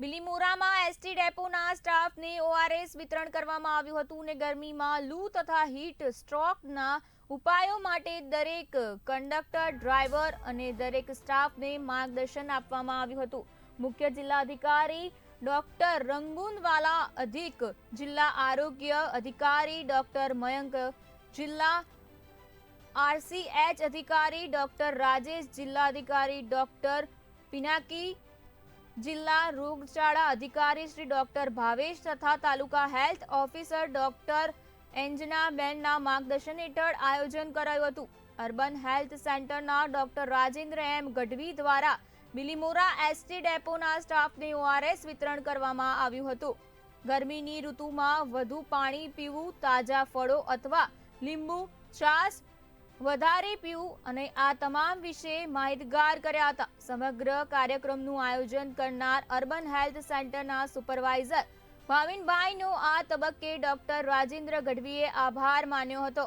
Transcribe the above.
બિલીમોરામાં ST ડેપોના સ્ટાફને ORS વિતરણ કરવામાં આવ્યું હતું અને ગરમીમાં લૂ તથા હીટ સ્ટ્રોકના ઉપાયો માટે દરેક કંડક્ટર, ડ્રાઈવર અને દરેક સ્ટાફને માર્ગદર્શન આપવામાં આવ્યું હતું. મુખ્ય જિલ્લા અધિકારી ડોક્ટર રંગુનવાલા, અધિક જિલ્લા આરોગ્ય અધિકારી ડોક્ટર મયંક, જિલ્લા આરસીએચ અધિકારી ડોક્ટર રાજેશ જિલ્લા અધિકારી ડોક્ટર પિનાકી જિલ્લા રોગચાળા અધિકારી શ્રી ડોક્ટર ભાવેશ તથા તાલુકા હેલ્થ ઓફિસર ડોક્ટર એન્જનાબેનના માર્ગદર્શન હેઠળ આયોજન કરાયું હતું. અર્બન હેલ્થ સેન્ટરના ડોક્ટર રાજેન્દ્ર એમ ગઢવી દ્વારા બિલીમોરા એસટી ડેપોના સ્ટાફને ઓઆરએસ વિતરણ કરવામાં આવ્યું હતું. ગરમીની ઋતુમાં વધુ પાણી પીવું, તાજા ફળો અથવા લીંબુ, છાશ વધારે પીવું અને આ તમામ વિશે માહિતગાર કર્યા હતા. સમગ્ર કાર્યક્રમનું આયોજન કરનાર અર્બન હેલ્થ સેન્ટરના સુપરવાઇઝર ભાવિનભાઈનો આ તબક્કે ડોક્ટર રાજેન્દ્ર ગઢવીએ આભાર માન્યો હતો.